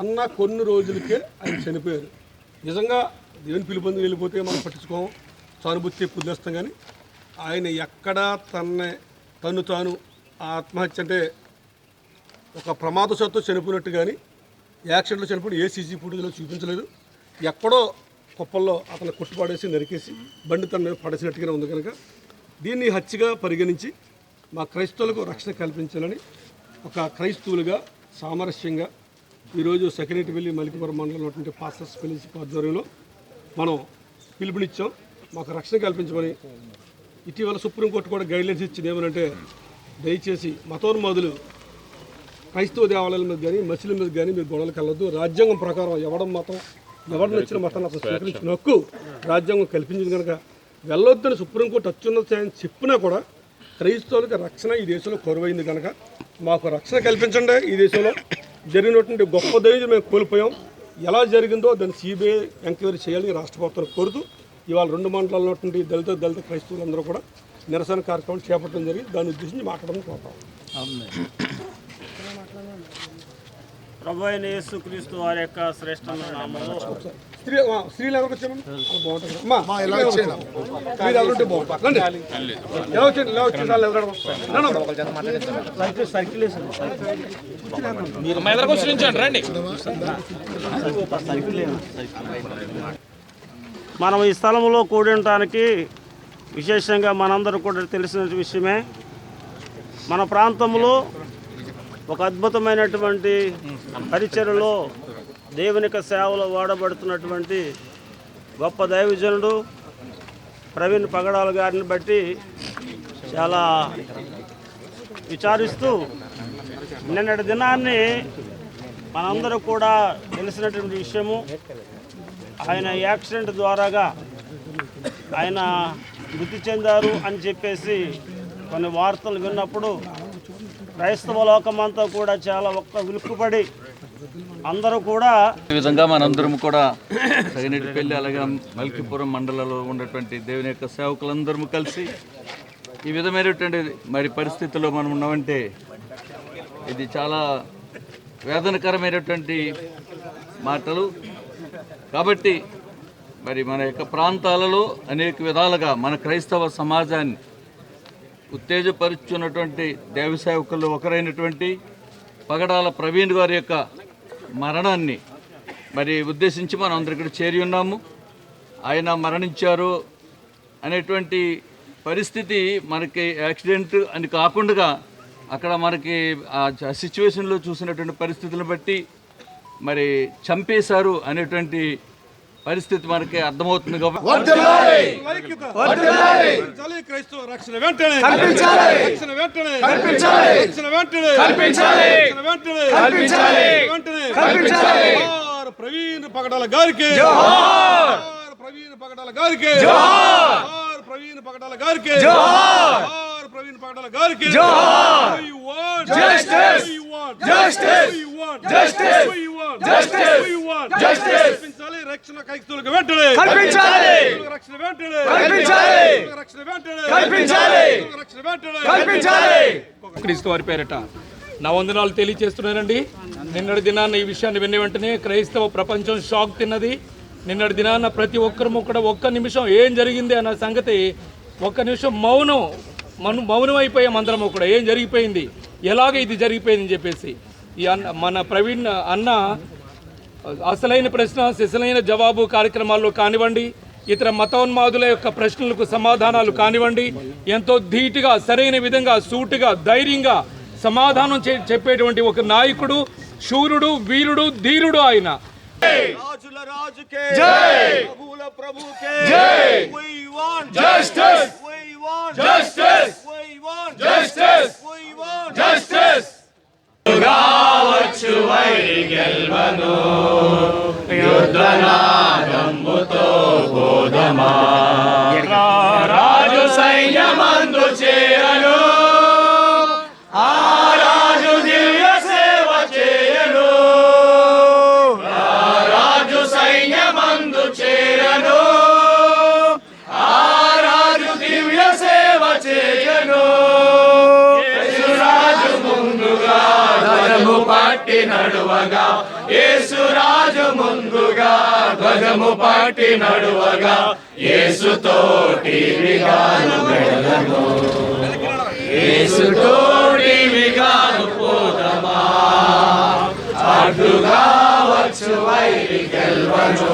అన్న కొన్ని రోజులకే ఆయన చనిపోయారు. నిజంగా దేవుని పిలుపొంది వెళ్ళిపోతే మనం పట్టించుకోము. సానుభూతి పొందేస్తాం కానీ ఆయన ఎక్కడా తన్నే తను తాను ఆత్మహత్య అంటే ఒక ప్రమాదశాత్తు చనిపోయినట్టు కానీ యాక్సిడెంట్లో చనిపోయిన ఏ సీసీ ఫుటేజ్లో చూపించలేదు. ఎక్కడో కుప్పల్లో అతను కొట్టుపాడేసి నరికేసి బండి తన మీద పడేసినట్టుగానే ఉంది కనుక దీన్ని హత్యగా పరిగణించి మా క్రైస్తవులకు రక్షణ కల్పించాలని ఒక క్రైస్తవులుగా సామరస్యంగా ఈరోజు సెక్రటరీ వెళ్ళి మలికిపురం మండలంలో ఉన్నటువంటి పాస్టర్స్ ఫెలోషిప్ ఆధ్వర్యంలో మనం పిలుపునిచ్చాం. మాకు రక్షణ కల్పించమని ఇటీవల సుప్రీంకోర్టు కూడా గైడ్లైన్స్ ఇచ్చింది ఏమనంటే దయచేసి మతోన్మాదులు క్రైస్తవ దేవాలయాల మీద కానీ మసీదుల మీద కానీ మీరు గొడవలు కలవద్దు రాజ్యాంగం ప్రకారం ఎవడం మతం ఎవరు నచ్చిన మతాన్ని అసలు స్వీకరించిన హక్కు రాజ్యాంగం కల్పించింది కనుక వెళ్ళొద్దని సుప్రీంకోర్టు అత్యున్నత చెప్పినా కూడా క్రైస్తవులకు రక్షణ ఈ దేశంలో కొరవైంది కనుక మాకు రక్షణ కల్పించండి ఈ దేశంలో. జరిగినటువంటి గొప్ప దైవం మేము కోల్పోయాం. ఎలా జరిగిందో దాన్ని సిబిఐ ఎంక్వైరీ చేయాలని రాష్ట్ర ప్రభుత్వం కోరుతూ ఇవాళ రెండు మండలాల్లో ఉన్నటువంటి దళిత దళిత క్రైస్తవులందరూ కూడా నిరసన కార్యక్రమం చేపట్టడం జరిగి దాన్ని ఉద్దేశించి మాట్లాడడం కోరుతాం ప్రభు అయిన యేసుక్రీస్తు వారి యొక్క శ్రేష్టమైన నామంలో. స్త్రీ స్త్రీలు ఎవరికి మనం ఈ స్థలంలో కూడి ఉండటానికి విశేషంగా మనందరూ కూడా తెలిసిన విషయమే మన ప్రాంతంలో ఒక అద్భుతమైనటువంటి పరిచయలో దేవునిక సేవలో వాడబడుతున్నటువంటి గొప్ప దైవజనుడు ప్రవీణ్ పగడాల గారిని బట్టి చాలా విచారిస్తూ నిన్నటి దినాన్ని మనందరూ కూడా తెలిసినటువంటి విషయము. ఆయన యాక్సిడెంట్ ద్వారాగా ఆయన మృతి చెందారు అని చెప్పేసి కొన్ని వార్తలు విన్నప్పుడు క్రైస్తవ లోకమంతా కూడా చాలా ఒక్క విలుక్కుపడి అందరూ కూడా ఈ విధంగా మనందరం కూడా సగనేటి అలాగే మల్కిపురం మండలంలో ఉన్నటువంటి దేవుని యొక్క సేవకులందరము కలిసి ఈ విధమైనటువంటి మరి పరిస్థితుల్లో మనం ఉన్నామంటే ఇది చాలా వేదనకరమైనటువంటి మాటలు. కాబట్టి మరి మన యొక్క ప్రాంతాలలో అనేక విధాలుగా మన క్రైస్తవ సమాజాన్ని ఉత్తేజపరుచున్నటువంటి దేవసేవకుల్లో ఒకరైనటువంటి పగడాల ప్రవీణ్ గారి యొక్క మరణాన్ని మరి ఉద్దేశించి మనం అందరు ఇక్కడ చేరి ఉన్నాము. ఆయన మరణించారు అనేటువంటి పరిస్థితి మనకి యాక్సిడెంట్ అని కాకుండా అక్కడ మనకి ఆ సిచ్యువేషన్లో చూసినటువంటి పరిస్థితులను బట్టి మరి చంపేశారు అనేటువంటి పరిస్థితి మనకి అర్థమవుతుంది కాబట్టి కల్పించాలి క్రైస్తవ రక్షణ వెంటనే! రక్షణ వెంటనే! రక్షణ వెంటనే! రక్షణ వెంటనే! వెంటనే! జోహార్ ప్రవీణ్ పగడాల గారికి! జోహార్! ప్రవీణ్ పగడాల గారికి! జోహార్! ప్రవీణ్ పగడాల గారికి! జోహార్! ప్రవీణ్ పగడాల గారికి! జోహార్! We రక్షణ వెంటనే! కల్పించాలి! రక్షణ వెంటనే! కల్పించాలి! రక్షణ వెంటనే! కల్పించాలి! రక్షణ వెంటనే! కల్పించాలి! క్రీస్తు వారి పేరట నా వందనాలు తెలియజేస్తున్నానండి నిన్నటి దినాన్న ఈ విషయాన్ని విన్న వెంటనే క్రైస్తవ ప్రపంచం షాక్ తిన్నది. నిన్నటి దినాన్న ప్రతి ఒక్కరము కూడా ఒక్క నిమిషం ఏం జరిగింది అన్న సంగతి ఒక్క నిమిషం మౌనం మను మౌనం అయిపోయాం అందరం కూడా. ఏం జరిగిపోయింది? ఎలాగ ఇది జరిగిపోయిందని చెప్పేసి. ఈ అన్న మన ప్రవీణ్ అన్న అసలైన ప్రశ్న సిసలైన జవాబు కార్యక్రమాల్లో కానివ్వండి ఇతర మతోన్మాదుల యొక్క ప్రశ్నలకు సమాధానాలు కానివ్వండి ఎంతో ధీటుగా సరైన విధంగా సూటిగా ధైర్యంగా సమాధానం చే- చెప్పేటువంటి ఒక నాయకుడు శూరుడు వీరుడు ధీరుడు ఆయన. రాజుల రాజుకే ప్రభువుల ప్రభుకే ನಿಲ್ವನು ಯುದ್ಧನಾದಂಬುತೋ ಬೋಧಮಾ యేసురాజు ముందుగా ధ్వజము పాటి నడువగా యేసుతోటి విగాను వెళ్ళను యేసుతోటి విగాను పోదమా? అడ్డుగా వచ్చు వైరి గెల్వను.